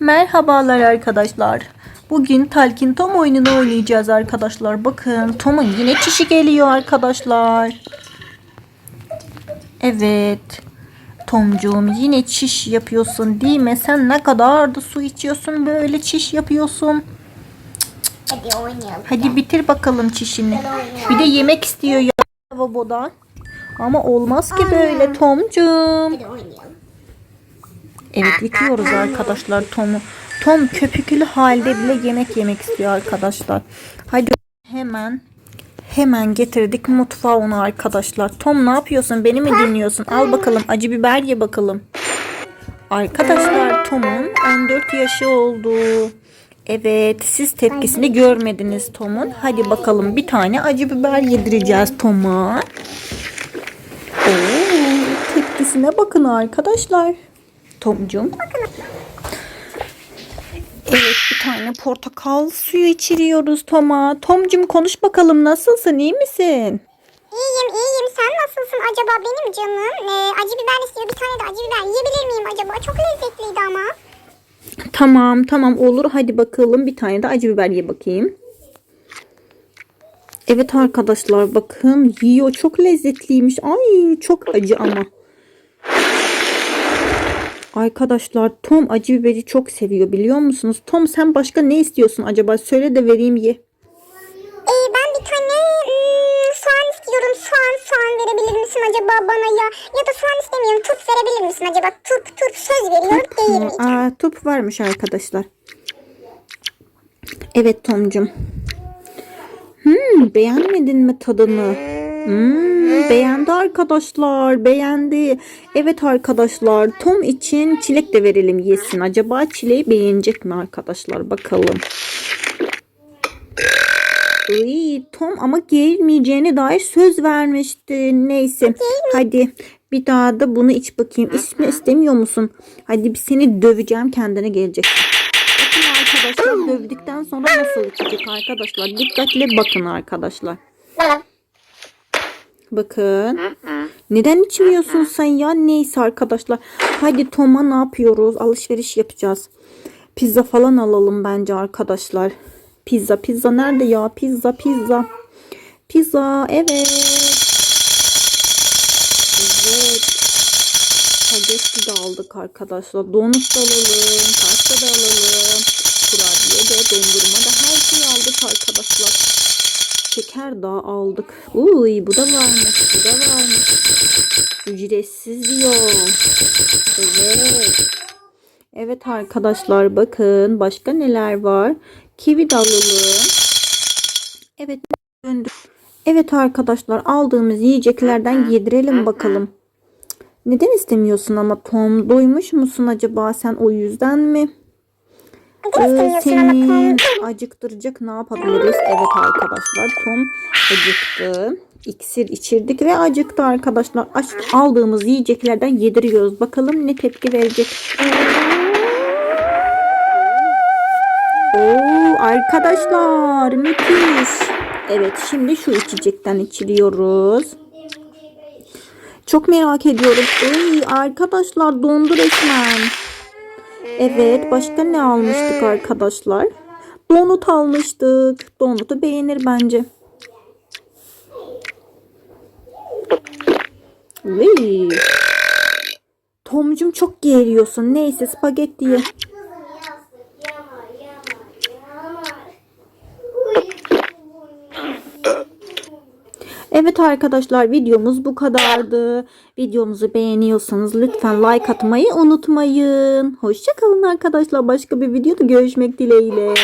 Merhabalar arkadaşlar. Bugün Talkin Tom oyununu oynayacağız arkadaşlar. Bakın Tom'un yine çişi geliyor arkadaşlar. Evet. Tomcuğum yine çiş yapıyorsun değil mi? Sen ne kadar da su içiyorsun böyle çiş yapıyorsun. Hadi oynayalım. Hadi bitir bakalım çişini. Bir de yemek istiyor ya lavaboda. Ama olmaz ki böyle Tomcuğum. Hadi oynayalım. Evet yıkıyoruz arkadaşlar Tom'u. Tom köpüklü halde bile yemek yemek istiyor arkadaşlar. Hadi hemen hemen getirdik mutfağa onu arkadaşlar. Tom ne yapıyorsun? Beni mi dinliyorsun? Al bakalım acı biber ye bakalım. Arkadaşlar Tom'un 14 yaşı oldu. Evet siz tepkisini görmediniz Tom'un. Hadi bakalım bir tane acı biber yedireceğiz Tom'a. Tepkisine bakın arkadaşlar. Tomcum. Evet bir tane portakal suyu içiriyoruz Tom'a. Tomcum konuş bakalım nasılsın iyi misin? İyiyim iyiyim. Sen nasılsın acaba benim canım? Ee, acı biber istiyor. Bir tane de acı biber yiyebilir miyim acaba? Çok lezzetliydi ama. Tamam tamam olur hadi bakalım bir tane de acı biber ye bakayım. Evet arkadaşlar bakın yiyor çok lezzetliymiş. Ay çok acı ama. Arkadaşlar Tom acı biberi çok seviyor biliyor musunuz? Tom sen başka ne istiyorsun acaba? Söyle de vereyim ye. Ee, ben bir tane hmm, soğan istiyorum. Soğan soğan verebilir misin acaba bana ya? Ya da soğan istemiyorum. Tut verebilir misin acaba? Tut tut söz veriyorum. Değil mi? Aa, top varmış arkadaşlar. Evet Tomcum. Hmm, beğenmedin mi tadını? Hmm, beğendi arkadaşlar. Beğendi. Evet arkadaşlar. Tom için çilek de verelim yesin. Acaba çileği beğenecek mi arkadaşlar? Bakalım. Iy, Tom ama gelmeyeceğine dair söz vermişti. Neyse. Hadi bir daha da bunu iç bakayım. İçme istemiyor musun? Hadi bir seni döveceğim kendine gelecek. Bakın arkadaşlar dövdükten sonra nasıl içecek arkadaşlar. Dikkatle bakın arkadaşlar. Bakın. Neden içmiyorsun sen ya? Neyse arkadaşlar. Hadi Tom'a ne yapıyoruz? Alışveriş yapacağız. Pizza falan alalım bence arkadaşlar. Pizza pizza nerede ya? Pizza pizza. Pizza evet. Evet. Spagetti de aldık arkadaşlar. Donut da alalım. Pasta da alalım. Kurabiye de dondurma da her şeyi aldık arkadaşlar. Şeker daha aldık. Uy bu da varmış. Bu da varmış. Ücretsiz diyor. Evet. Evet arkadaşlar bakın başka neler var. Kivi de alalım. Evet. Evet arkadaşlar aldığımız yiyeceklerden yedirelim bakalım. Neden istemiyorsun ama Tom? Doymuş musun acaba sen o yüzden mi? Ee, istemiyorsun ama seni Tom? acıktıracak ne yapabiliriz? Evet arkadaşlar Tom acıktı. İksir içirdik ve acıktı arkadaşlar. Aç, aldığımız yiyeceklerden yediriyoruz. Bakalım ne tepki verecek. Oo, arkadaşlar müthiş. Evet şimdi şu içecekten içiriyoruz. Çok merak ediyorum. Ey arkadaşlar dondu resmen. Evet başka ne almıştık arkadaşlar? Donut almıştık. Donutu beğenir bence. Vay. Tomcum çok geriyorsun. Neyse spagettiye. Evet arkadaşlar videomuz bu kadardı. Videomuzu beğeniyorsanız lütfen like atmayı unutmayın. Hoşçakalın arkadaşlar. Başka bir videoda görüşmek dileğiyle.